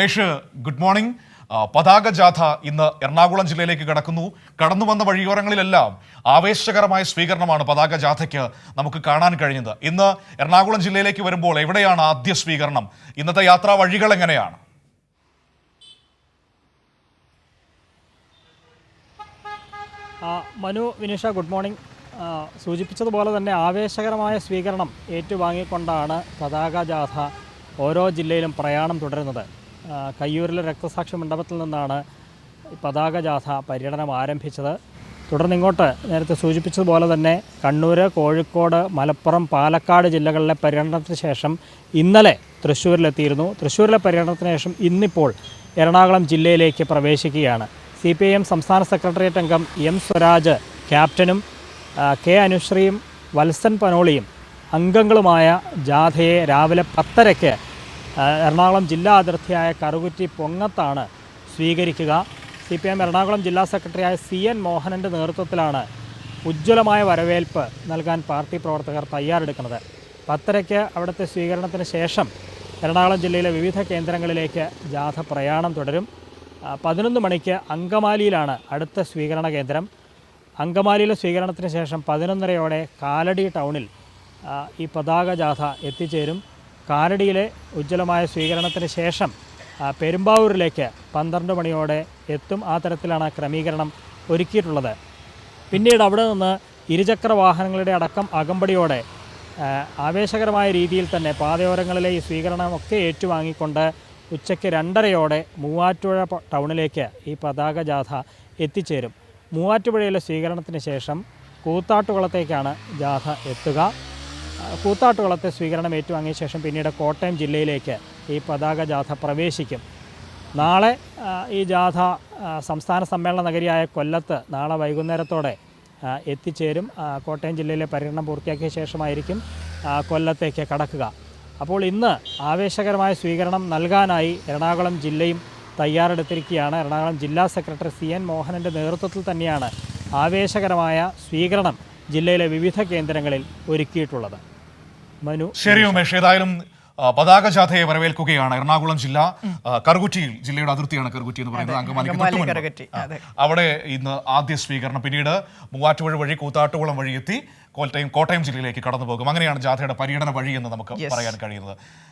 Ramesh good morning പതാക ജാഥ ഇന്ന് എറണാകുളം ജില്ലയിലേക്ക് കടക്കുന്നു. കടന്നു വന്ന വഴിയോരങ്ങളിലെല്ലാം ആവേശകരമായ സ്വീകരണമാണ് പതാക ജാഥയ്ക്ക് നമുക്ക് കാണാൻ കഴിഞ്ഞത്. ഇന്ന് എറണാകുളം ജില്ലയിലേക്ക് വരുമ്പോൾ എവിടെയാണ് ആദ്യ സ്വീകരണം? ഇന്നത്തെ യാത്രാ വഴികൾ എങ്ങനെയാണ്? മനു വിനിഷ ഗുഡ് മോർണിംഗ് സൂചിപ്പിച്ചതുപോലെ തന്നെ ആവേശകരമായ സ്വീകരണം ഏറ്റുവാങ്ങിക്കൊണ്ടാണ് പതാക ജാഥ ഓരോ ജില്ലയിലും പ്രയാണം തുടരുന്നത്. കയ്യൂരിലെ രക്തസാക്ഷി മണ്ഡപത്തിൽ നിന്നാണ് പതാക ജാഥ പര്യടനം ആരംഭിച്ചത്. തുടർന്ന് ഇങ്ങോട്ട് നേരത്തെ സൂചിപ്പിച്ചതുപോലെ തന്നെ കണ്ണൂർ കോഴിക്കോട് മലപ്പുറം പാലക്കാട് ജില്ലകളിലെ പര്യടനത്തിന് ശേഷം ഇന്നലെ തൃശ്ശൂരിലെത്തിയിരുന്നു. തൃശ്ശൂരിലെ പര്യടനത്തിന് ശേഷം ഇന്നിപ്പോൾ എറണാകുളം ജില്ലയിലേക്ക് പ്രവേശിക്കുകയാണ്. സി പി ഐ എം സംസ്ഥാന സെക്രട്ടേറിയറ്റ് അംഗം എം സ്വരാജ് ക്യാപ്റ്റനും കെ അനുശ്രീയും വത്സൻ പനോളിയും അംഗങ്ങളുമായ ജാഥയെ രാവിലെ പത്തരയ്ക്ക് എറണാകുളം ജില്ലാ അതിർത്തിയായ കറുകുറ്റി പൊങ്ങത്താണ് സ്വീകരിക്കുക. സി പി എം എറണാകുളം ജില്ലാ സെക്രട്ടറിയായ സി എൻ മോഹനന്റെ നേതൃത്വത്തിലാണ് ഉജ്ജ്വലമായ വരവേൽപ്പ് നൽകാൻ പാർട്ടി പ്രവർത്തകർ തയ്യാറെടുക്കുന്നത്. പത്തരയ്ക്ക് അവിടുത്തെ സ്വീകരണത്തിന് ശേഷം എറണാകുളം ജില്ലയിലെ വിവിധ കേന്ദ്രങ്ങളിലേക്ക് ജാഥ പ്രയാണം തുടരും. പതിനൊന്ന് മണിക്ക് അങ്കമാലിയിലാണ് അടുത്ത സ്വീകരണ കേന്ദ്രം. അങ്കമാലിയിലെ സ്വീകരണത്തിന് ശേഷം പതിനൊന്നരയോടെ കാലടി ടൗണിൽ ഈ പതാക ജാഥ എത്തിച്ചേരും. കാലടിയിലെ ഉജ്ജ്വലമായ സ്വീകരണത്തിന് ശേഷം പെരുമ്പാവൂരിലേക്ക് പന്ത്രണ്ട് മണിയോടെ എത്തും. ആ തരത്തിലാണ് ക്രമീകരണം ഒരുക്കിയിട്ടുള്ളത്. പിന്നീട് അവിടെ നിന്ന് ഇരുചക്ര വാഹനങ്ങളുടെ അടക്കം അകമ്പടിയോടെ ആവേശകരമായ രീതിയിൽ തന്നെ പാതയോരങ്ങളിലെ ഈ സ്വീകരണമൊക്കെ ഏറ്റുവാങ്ങിക്കൊണ്ട് ഉച്ചയ്ക്ക് രണ്ടരയോടെ മൂവാറ്റുപുഴ ടൗണിലേക്ക് ഈ പതാക ജാഥ എത്തിച്ചേരും. മൂവാറ്റുപുഴയിലെ സ്വീകരണത്തിന് ശേഷം കൂത്താട്ടുകുളത്തേക്കാണ് ജാഥ എത്തുക. കൂത്താട്ടുകുളത്തെ സ്വീകരണം ഏറ്റുവാങ്ങിയ ശേഷം പിന്നീട് കോട്ടയം ജില്ലയിലേക്ക് ഈ പതാക ജാഥ പ്രവേശിക്കും. നാളെ ഈ ജാഥ സംസ്ഥാന സമ്മേളന നഗരിയായ കൊല്ലത്ത് നാളെ വൈകുന്നേരത്തോടെ എത്തിച്ചേരും. കോട്ടയം ജില്ലയിലെ പര്യടനം പൂർത്തിയാക്കിയ ശേഷമായിരിക്കും കൊല്ലത്തേക്ക് കടക്കുക. അപ്പോൾ ഇന്ന് ആവേശകരമായ സ്വീകരണം നൽകാനായി എറണാകുളം ജില്ലയും തയ്യാറെടുത്തിരിക്കുകയാണ്. എറണാകുളം ജില്ലാ സെക്രട്ടറി സി എൻ മോഹനന്റെ നേതൃത്വത്തിൽ തന്നെയാണ് ആവേശകരമായ സ്വീകരണം ജില്ലയിലെ വിവിധ കേന്ദ്രങ്ങളിൽ ഒരുക്കിയിട്ടുള്ളത്. മനു ശരി ഉമേഷ് ഏതായാലും പതാക ജാഥയെ വരവേൽക്കുകയാണ് എറണാകുളം ജില്ല. കറുകുറ്റിയിൽ ജില്ലയുടെ അതിർത്തിയാണ് കറുകുറ്റി എന്ന് പറയുന്നത്. അങ്കമാലിക്ക്. അവിടെ ഇന്ന് ആദ്യ സ്വീകരണം. പിന്നീട് മൂവാറ്റുപുഴ വഴി കൂത്താട്ടുകുളം വഴി എത്തി കോട്ടയം കോട്ടയം ജില്ലയിലേക്ക് കടന്നു പോകും അങ്ങനെയാണ് ജാഥയുടെ പര്യടന വഴി എന്ന് നമുക്ക് പറയാൻ കഴിയുന്നത്.